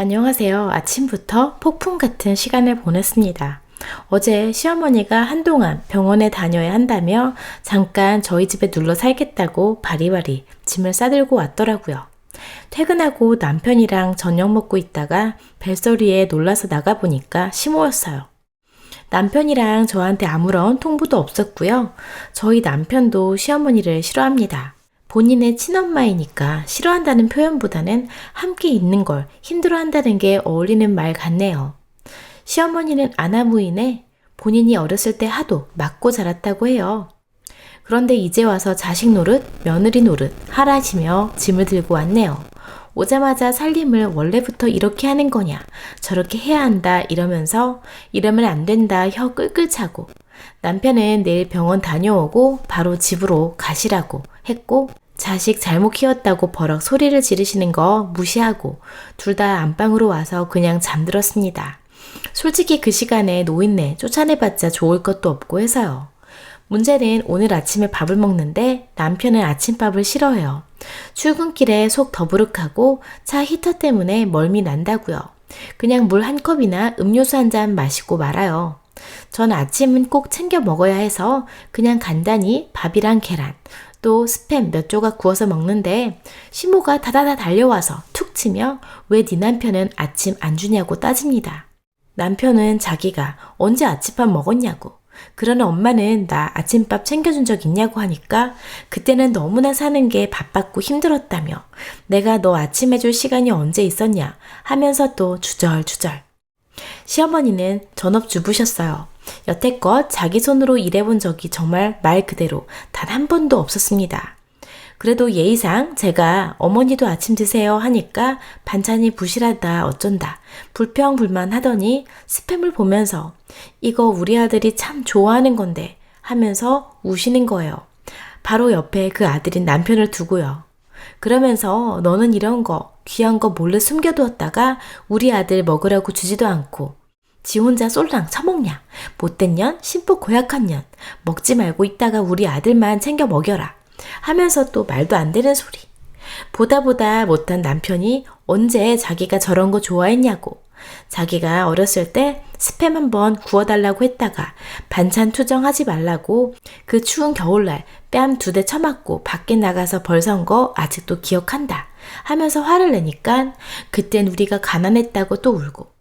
안녕하세요. 아침부터 폭풍 같은 시간을 보냈습니다. 어제 시어머니가 한동안 병원에 다녀야 한다며 잠깐 저희 집에 눌러 살겠다고 바리바리 짐을 싸들고 왔더라고요. 퇴근하고 남편이랑 저녁 먹고 있다가 벨소리에 놀라서 나가보니까 심호였어요. 남편이랑 저한테 아무런 통보도 없었고요. 저희 남편도 시어머니를 싫어합니다. 본인의 친엄마이니까 싫어한다는 표현보다는 함께 있는 걸 힘들어한다는 게 어울리는 말 같네요. 시어머니는 아나무인에 본인이 어렸을 때 하도 맞고 자랐다고 해요. 그런데 이제 와서 자식 노릇, 며느리 노릇 하라시며 짐을 들고 왔네요. 오자마자 살림을 원래부터 이렇게 하는 거냐, 저렇게 해야 한다 이러면서 이러면 안 된다 혀 끌끌 차고 남편은 내일 병원 다녀오고 바로 집으로 가시라고 했고 자식 잘못 키웠다고 버럭 소리를 지르시는 거 무시하고 둘 다 안방으로 와서 그냥 잠들었습니다. 솔직히 그 시간에 노인네 쫓아내봤자 좋을 것도 없고 해서요. 문제는 오늘 아침에 밥을 먹는데 남편은 아침밥을 싫어해요. 출근길에 속 더부룩하고 차 히터 때문에 멀미 난다고요. 그냥 물 한 컵이나 음료수 한 잔 마시고 말아요. 전 아침은 꼭 챙겨 먹어야 해서 그냥 간단히 밥이랑 계란, 또 스팸 몇 조각 구워서 먹는데 시모가 다다다 달려와서 툭 치며 왜 네 남편은 아침 안 주냐고 따집니다. 남편은 자기가 언제 아침밥 먹었냐고 그러는 엄마는 나 아침밥 챙겨준 적 있냐고 하니까 그때는 너무나 사는 게 바빴고 힘들었다며 내가 너 아침 해줄 시간이 언제 있었냐 하면서 또 주절주절. 시어머니는 전업주부셨어요. 여태껏 자기 손으로 일해본 적이 정말 말 그대로 단 한 번도 없었습니다. 그래도 예의상 제가 어머니도 아침 드세요 하니까 반찬이 부실하다 어쩐다 불평불만 하더니 스팸을 보면서 이거 우리 아들이 참 좋아하는 건데 하면서 우시는 거예요. 바로 옆에 그 아들인 남편을 두고요. 그러면서 너는 이런 거 귀한 거 몰래 숨겨두었다가 우리 아들 먹으라고 주지도 않고 지 혼자 쏠랑 처먹냐? 못된 년 심보 고약한 년. 먹지 말고 있다가 우리 아들만 챙겨 먹여라. 하면서 또 말도 안 되는 소리. 보다 보다 못한 남편이 언제 자기가 저런 거 좋아했냐고. 자기가 어렸을 때 스팸 한번 구워달라고 했다가 반찬 투정하지 말라고 그 추운 겨울날 뺨 두 대 쳐맞고 밖에 나가서 벌선 거 아직도 기억한다. 하면서 화를 내니까 그땐 우리가 가난했다고 또 울고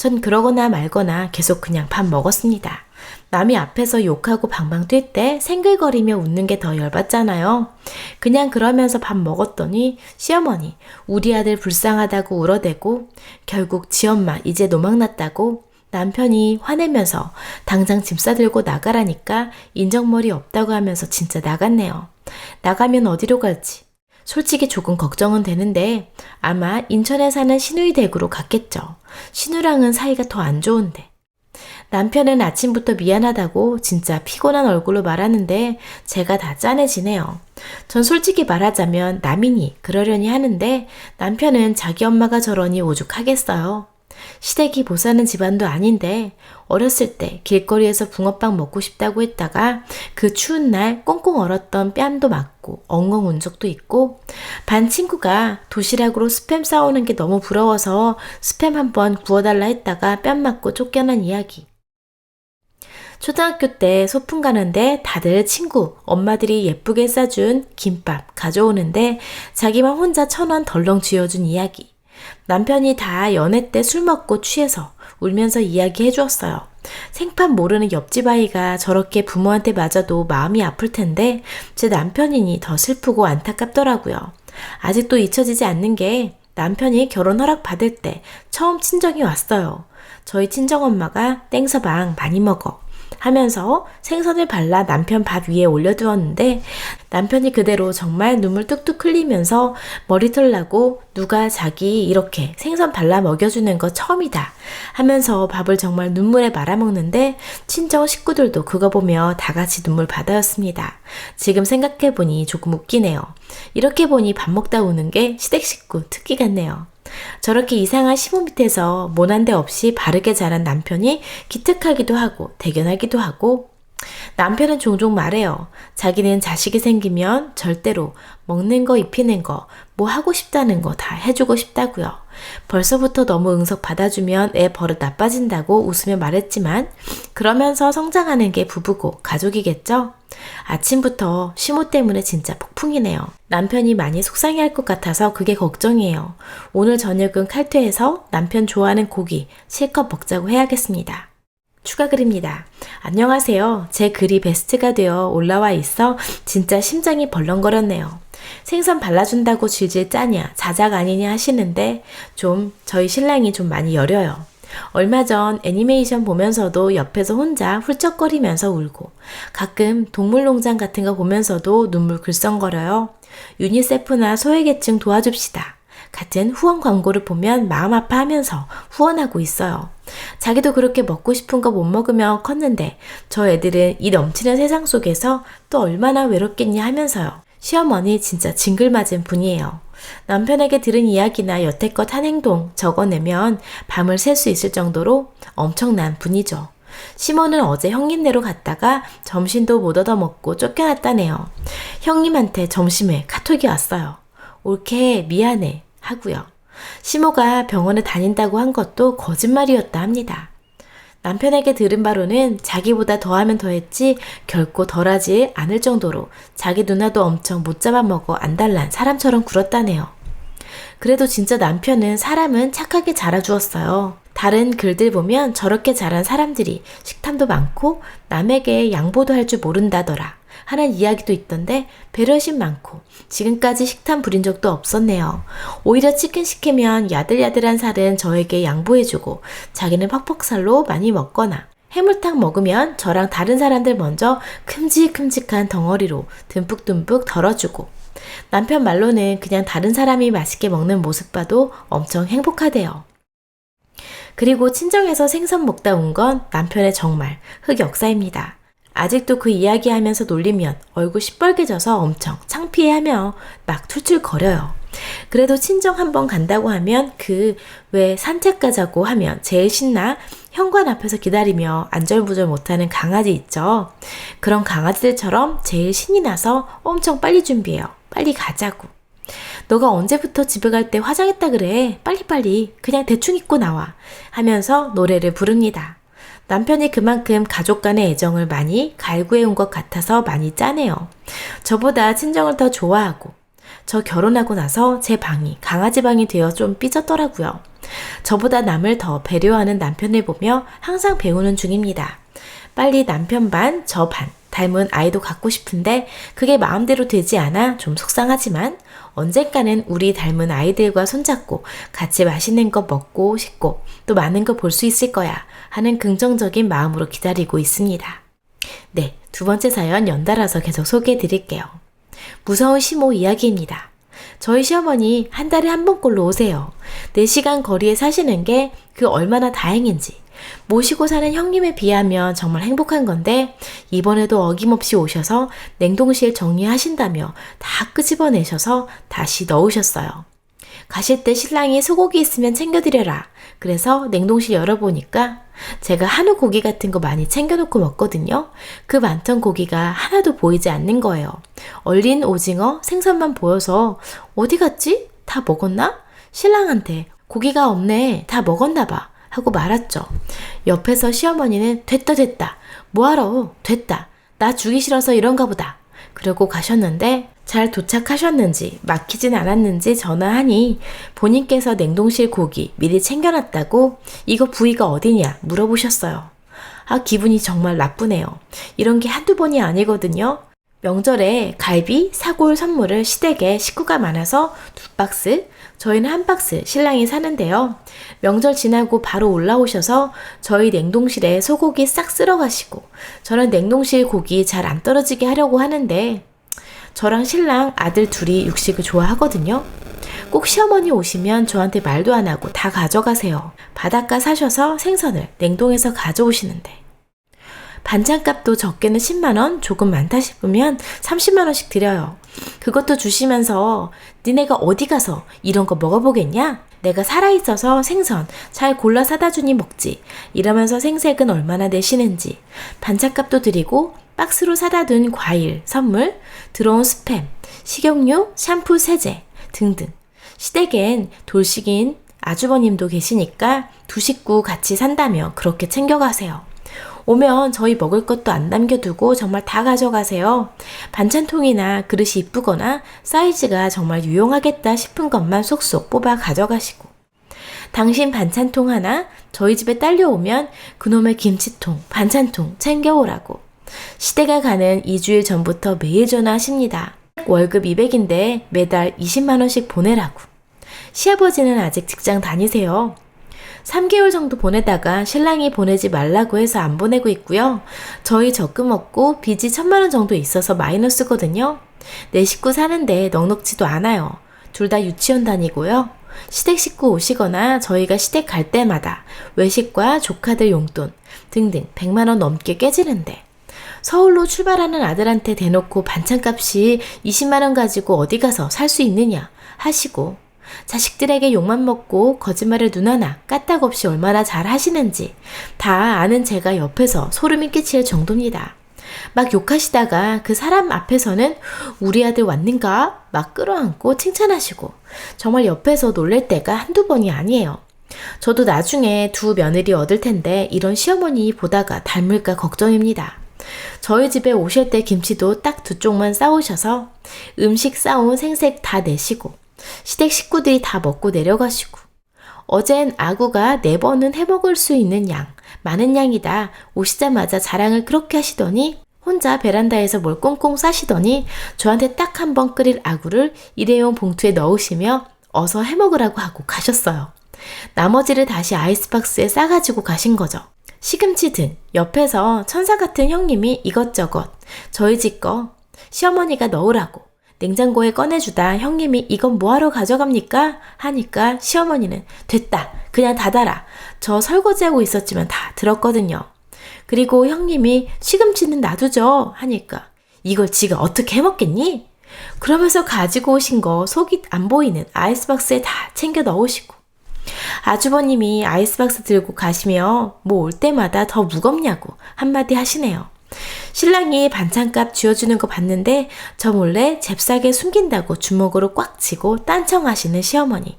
전 그러거나 말거나 계속 그냥 밥 먹었습니다. 남이 앞에서 욕하고 방방 뛸 때 생글거리며 웃는 게 더 열받잖아요. 그냥 그러면서 밥 먹었더니 시어머니 우리 아들 불쌍하다고 울어대고 결국 지 엄마 이제 노망났다고 남편이 화내면서 당장 짐 싸들고 나가라니까 인정머리 없다고 하면서 진짜 나갔네요. 나가면 어디로 갈지. 솔직히 조금 걱정은 되는데 아마 인천에 사는 신우이 댁으로 갔겠죠. 신우랑은 사이가 더 안 좋은데. 남편은 아침부터 미안하다고 진짜 피곤한 얼굴로 말하는데 제가 다 짠해지네요. 전 솔직히 말하자면 남인이 그러려니 하는데 남편은 자기 엄마가 저러니 오죽하겠어요. 시댁이 보사는 집안도 아닌데 어렸을 때 길거리에서 붕어빵 먹고 싶다고 했다가 그 추운 날 꽁꽁 얼었던 뺨도 맞고 엉엉 운 적도 있고 반 친구가 도시락으로 스팸 싸오는 게 너무 부러워서 스팸 한번 구워달라 했다가 뺨 맞고 쫓겨난 이야기. 초등학교 때 소풍 가는데 다들 친구, 엄마들이 예쁘게 싸준 김밥 가져오는데 자기만 혼자 천 원 덜렁 쥐어준 이야기. 남편이 다 연애 때 술 먹고 취해서 울면서 이야기해 주었어요. 생판 모르는 옆집 아이가 저렇게 부모한테 맞아도 마음이 아플 텐데 제 남편이니 더 슬프고 안타깝더라고요. 아직도 잊혀지지 않는 게 남편이 결혼 허락 받을 때 처음 친정이 왔어요. 저희 친정엄마가 땡서방 많이 먹어. 하면서 생선을 발라 남편 밥 위에 올려두었는데 남편이 그대로 정말 눈물 뚝뚝 흘리면서 머리털 나고 누가 자기 이렇게 생선 발라 먹여주는 거 처음이다 하면서 밥을 정말 눈물에 말아먹는데 친정 식구들도 그거 보며 다 같이 눈물 바다였습니다. 지금 생각해보니 조금 웃기네요. 이렇게 보니 밥 먹다 우는 게 시댁 식구 특기 같네요. 저렇게 이상한 시부 밑에서 모난 데 없이 바르게 자란 남편이 기특하기도 하고 대견하기도 하고 남편은 종종 말해요. 자기는 자식이 생기면 절대로 먹는 거, 입히는 거, 뭐 하고 싶다는 거 다 해주고 싶다고요. 벌써부터 너무 응석 받아주면 애 버릇 나빠진다고 웃으며 말했지만 그러면서 성장하는 게 부부고 가족이겠죠? 아침부터 시모 때문에 진짜 폭풍이네요. 남편이 많이 속상해할 것 같아서 그게 걱정이에요. 오늘 저녁은 칼퇴해서 남편 좋아하는 고기 실컷 먹자고 해야겠습니다. 추가 글입니다. 안녕하세요. 제 글이 베스트가 되어 올라와 있어 진짜 심장이 벌렁거렸네요. 생선 발라준다고 질질 짜냐, 자작 아니냐 하시는데 좀 저희 신랑이 좀 많이 여려요. 얼마 전 애니메이션 보면서도 옆에서 혼자 훌쩍거리면서 울고 가끔 동물농장 같은 거 보면서도 눈물 글썽거려요. 유니세프나 소외계층 도와줍시다. 같은 후원 광고를 보면 마음 아파하면서 후원하고 있어요. 자기도 그렇게 먹고 싶은 거 못 먹으며 컸는데 저 애들은 이 넘치는 세상 속에서 또 얼마나 외롭겠냐 하면서요. 시어머니 진짜 징글맞은 분이에요. 남편에게 들은 이야기나 여태껏 한 행동 적어내면 밤을 샐수 있을 정도로 엄청난 분이죠. 시몬은 어제 형님네로 갔다가 점심도 못 얻어먹고 쫓겨났다네요. 형님한테 점심에 카톡이 왔어요. 옳게 미안해 하고요. 시모가 병원에 다닌다고 한 것도 거짓말이었다 합니다. 남편에게 들은 바로는 자기보다 더하면 더했지 결코 덜하지 않을 정도로 자기 누나도 엄청 못 잡아먹어 안달난 사람처럼 굴었다네요. 그래도 진짜 남편은 사람은 착하게 자라주었어요. 다른 글들 보면 저렇게 자란 사람들이 식탐도 많고 남에게 양보도 할 줄 모른다더라 하는 이야기도 있던데 배려심 많고 지금까지 식탐 부린 적도 없었네요. 오히려 치킨 시키면 야들야들한 살은 저에게 양보해주고 자기는 퍽퍽살로 많이 먹거나 해물탕 먹으면 저랑 다른 사람들 먼저 큼직큼직한 덩어리로 듬뿍듬뿍 덜어주고 남편 말로는 그냥 다른 사람이 맛있게 먹는 모습 봐도 엄청 행복하대요. 그리고 친정에서 생선 먹다 온 건 남편의 정말 흑역사입니다. 아직도 그 이야기하면서 놀리면 얼굴 시뻘개져서 엄청 창피해하며 막 툴툴거려요. 그래도 친정 한번 간다고 하면 그 왜 산책 가자고 하면 제일 신나 현관 앞에서 기다리며 안절부절 못하는 강아지 있죠. 그런 강아지들처럼 제일 신이 나서 엄청 빨리 준비해요. 빨리 가자고. 너가 언제부터 집에 갈 때 화장했다 그래? 빨리빨리 그냥 대충 입고 나와. 하면서 노래를 부릅니다. 남편이 그만큼 가족 간의 애정을 많이 갈구해 온 것 같아서 많이 짜네요. 저보다 친정을 더 좋아하고, 저 결혼하고 나서 제 방이 강아지 방이 되어 좀 삐졌더라고요. 저보다 남을 더 배려하는 남편을 보며 항상 배우는 중입니다. 빨리 남편 반, 저 반, 닮은 아이도 갖고 싶은데 그게 마음대로 되지 않아 좀 속상하지만 언젠가는 우리 닮은 아이들과 손잡고 같이 맛있는 거 먹고 싶고 또 많은 거 볼 수 있을 거야 하는 긍정적인 마음으로 기다리고 있습니다. 네, 두 번째 사연 연달아서 계속 소개해 드릴게요. 무서운 시모 이야기입니다. 저희 시어머니 한 달에 한 번꼴로 오세요. 4시간 거리에 사시는 게 그 얼마나 다행인지. 모시고 사는 형님에 비하면 정말 행복한 건데 이번에도 어김없이 오셔서 냉동실 정리하신다며 다 끄집어내셔서 다시 넣으셨어요. 가실 때 신랑이 소고기 있으면 챙겨드려라. 그래서 냉동실 열어보니까 제가 한우 고기 같은 거 많이 챙겨놓고 먹거든요. 그 많던 고기가 하나도 보이지 않는 거예요. 얼린 오징어, 생선만 보여서 어디 갔지? 다 먹었나? 신랑한테 고기가 없네. 다 먹었나 봐. 하고 말았죠. 옆에서 시어머니는 됐다 됐다. 뭐하러? 됐다. 나 주기 싫어서 이런가 보다. 그러고 가셨는데 잘 도착하셨는지 막히진 않았는지 전화하니 본인께서 냉동실 고기 미리 챙겨놨다고 이거 부위가 어디냐 물어보셨어요. 아, 기분이 정말 나쁘네요. 이런 게 한두 번이 아니거든요. 명절에 갈비, 사골 선물을 시댁에 식구가 많아서 두 박스, 저희는 한 박스 신랑이 사는데요. 명절 지나고 바로 올라오셔서 저희 냉동실에 소고기 싹 쓸어 가시고 저는 냉동실 고기 잘 안 떨어지게 하려고 하는데 저랑 신랑 아들 둘이 육식을 좋아하거든요. 꼭 시어머니 오시면 저한테 말도 안 하고 다 가져가세요. 바닷가 사셔서 생선을 냉동해서 가져오시는데. 반찬값도 적게는 10만원, 조금 많다 싶으면 30만원씩 드려요. 그것도 주시면서 니네가 어디 가서 이런 거 먹어보겠냐? 내가 살아있어서 생선 잘 골라 사다 주니 먹지. 이러면서 생색은 얼마나 내시는지. 반찬값도 드리고 박스로 사다 둔 과일, 선물, 들어온 스팸, 식용유, 샴푸, 세제 등등. 시댁엔 돌식인 아주버님도 계시니까 두 식구 같이 산다며 그렇게 챙겨가세요. 오면 저희 먹을 것도 안 남겨두고 정말 다 가져가세요. 반찬통이나 그릇이 이쁘거나 사이즈가 정말 유용하겠다 싶은 것만 쏙쏙 뽑아 가져가시고. 당신 반찬통 하나 저희 집에 딸려오면 그놈의 김치통, 반찬통 챙겨오라고. 시대가 가는 2주일 전부터 매일 전화하십니다. 월급 200인데 매달 20만원씩 보내라고. 시아버지는 아직 직장 다니세요. 3개월 정도 보내다가 신랑이 보내지 말라고 해서 안 보내고 있고요. 저희 적금 없고 빚이 천만 원 정도 있어서 마이너스거든요. 내 식구 사는데 넉넉지도 않아요. 둘 다 유치원 다니고요. 시댁 식구 오시거나 저희가 시댁 갈 때마다 외식과 조카들 용돈 등등 100만 원 넘게 깨지는데 서울로 출발하는 아들한테 대놓고 반찬값이 20만 원 가지고 어디 가서 살 수 있느냐 하시고 자식들에게 욕만 먹고 거짓말을 눈 하나 까딱 없이 얼마나 잘 하시는지 다 아는 제가 옆에서 소름이 끼칠 정도입니다. 막 욕하시다가 그 사람 앞에서는 우리 아들 왔는가? 막 끌어안고 칭찬하시고 정말 옆에서 놀랄 때가 한두 번이 아니에요. 저도 나중에 두 며느리 얻을 텐데 이런 시어머니 보다가 닮을까 걱정입니다. 저희 집에 오실 때 김치도 딱 두 쪽만 싸우셔서 음식 싸온 생색 다 내시고 시댁 식구들이 다 먹고 내려가시고 어젠 아구가 네 번은 해먹을 수 있는 양 많은 양이다 오시자마자 자랑을 그렇게 하시더니 혼자 베란다에서 뭘 꽁꽁 싸시더니 저한테 딱 한 번 끓일 아구를 일회용 봉투에 넣으시며 어서 해먹으라고 하고 가셨어요. 나머지를 다시 아이스박스에 싸가지고 가신 거죠. 시금치 등 옆에서 천사 같은 형님이 이것저것 저희 집 거 시어머니가 넣으라고 냉장고에 꺼내주다 형님이 이건 뭐하러 가져갑니까? 하니까 시어머니는 됐다. 그냥 닫아라. 저 설거지하고 있었지만 다 들었거든요. 그리고 형님이 시금치는 놔두죠. 하니까 이걸 지가 어떻게 해먹겠니? 그러면서 가지고 오신 거 속이 안 보이는 아이스박스에 다 챙겨 넣으시고 아주버님이 아이스박스 들고 가시며 뭐 올 때마다 더 무겁냐고 한마디 하시네요. 신랑이 반찬값 쥐어주는 거 봤는데 저 몰래 잽싸게 숨긴다고 주먹으로 꽉 쥐고 딴청하시는 시어머니.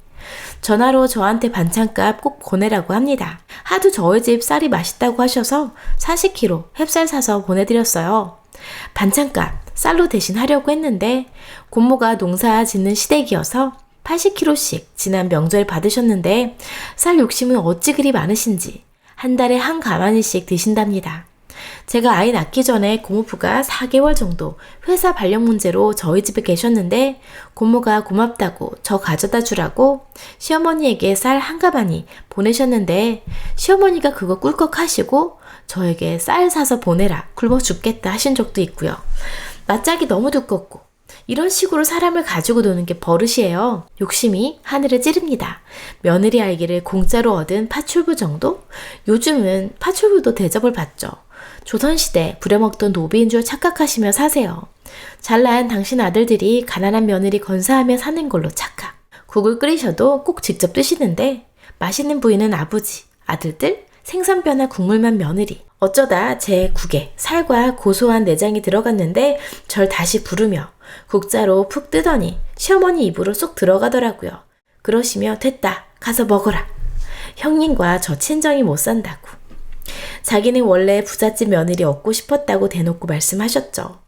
전화로 저한테 반찬값 꼭 보내라고 합니다. 하도 저희 집 쌀이 맛있다고 하셔서 40kg 햅쌀 사서 보내드렸어요. 반찬값 쌀로 대신 하려고 했는데 고모가 농사 짓는 시댁이어서 80kg씩 지난 명절 받으셨는데 쌀 욕심은 어찌 그리 많으신지 한 달에 한 가마니씩 드신답니다. 제가 아이 낳기 전에 고모부가 4개월 정도 회사 발령 문제로 저희 집에 계셨는데 고모가 고맙다고 저 가져다 주라고 시어머니에게 쌀 한 가마니 보내셨는데 시어머니가 그거 꿀꺽 하시고 저에게 쌀 사서 보내라 굶어 죽겠다 하신 적도 있고요. 낯짝이 너무 두껍고 이런 식으로 사람을 가지고 노는 게 버릇이에요. 욕심이 하늘을 찌릅니다. 며느리 알기를 공짜로 얻은 파출부 정도? 요즘은 파출부도 대접을 받죠. 조선시대 부려먹던 노비인 줄 착각하시며 사세요. 잘난 당신 아들들이 가난한 며느리 건사하며 사는 걸로 착각. 국을 끓이셔도 꼭 직접 드시는데 맛있는 부위는 아버지, 아들들, 생선뼈나 국물만 며느리. 어쩌다 제 국에 살과 고소한 내장이 들어갔는데 절 다시 부르며 국자로 푹 뜨더니 시어머니 입으로 쏙 들어가더라고요. 그러시며 됐다. 가서 먹어라. 형님과 저 친정이 못 산다고. 자기는 원래 부잣집 며느리 얻고 싶었다고 대놓고 말씀하셨죠.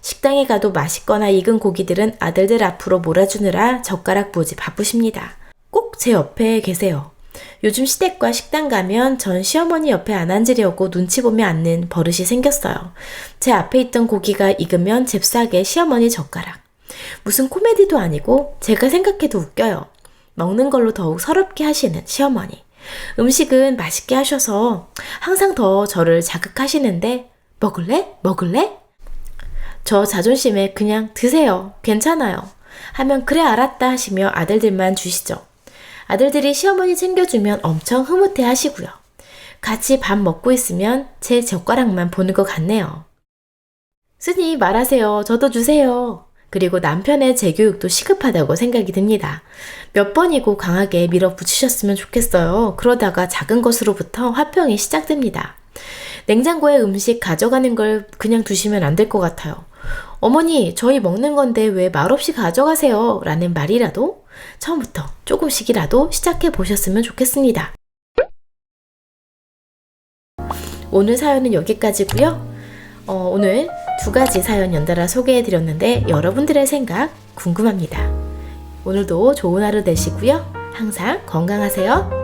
식당에 가도 맛있거나 익은 고기들은 아들들 앞으로 몰아주느라 젓가락 보지 바쁘십니다. 꼭 제 옆에 계세요. 요즘 시댁과 식당 가면 전 시어머니 옆에 안 앉으려고 눈치 보며 앉는 버릇이 생겼어요. 제 앞에 있던 고기가 익으면 잽싸게 시어머니 젓가락. 무슨 코미디도 아니고 제가 생각해도 웃겨요. 먹는 걸로 더욱 서럽게 하시는 시어머니. 음식은 맛있게 하셔서 항상 더 저를 자극하시는데 먹을래? 먹을래? 저 자존심에 그냥 드세요. 괜찮아요. 하면 그래 알았다 하시며 아들들만 주시죠. 아들들이 시어머니 챙겨주면 엄청 흐뭇해 하시고요. 같이 밥 먹고 있으면 제 젓가락만 보는 것 같네요. 스님 말하세요. 저도 주세요. 그리고 남편의 재교육도 시급하다고 생각이 듭니다. 몇 번이고 강하게 밀어붙이셨으면 좋겠어요. 그러다가 작은 것으로부터 화평이 시작됩니다. 냉장고에 음식 가져가는 걸 그냥 두시면 안 될 것 같아요. 어머니, 저희 먹는 건데 왜 말없이 가져가세요? 라는 말이라도 처음부터 조금씩이라도 시작해 보셨으면 좋겠습니다. 오늘 사연은 여기까지고요. 어, 오늘 두 가지 사연 연달아 소개해 드렸는데 여러분들의 생각 궁금합니다. 오늘도 좋은 하루 되시고요. 항상 건강하세요.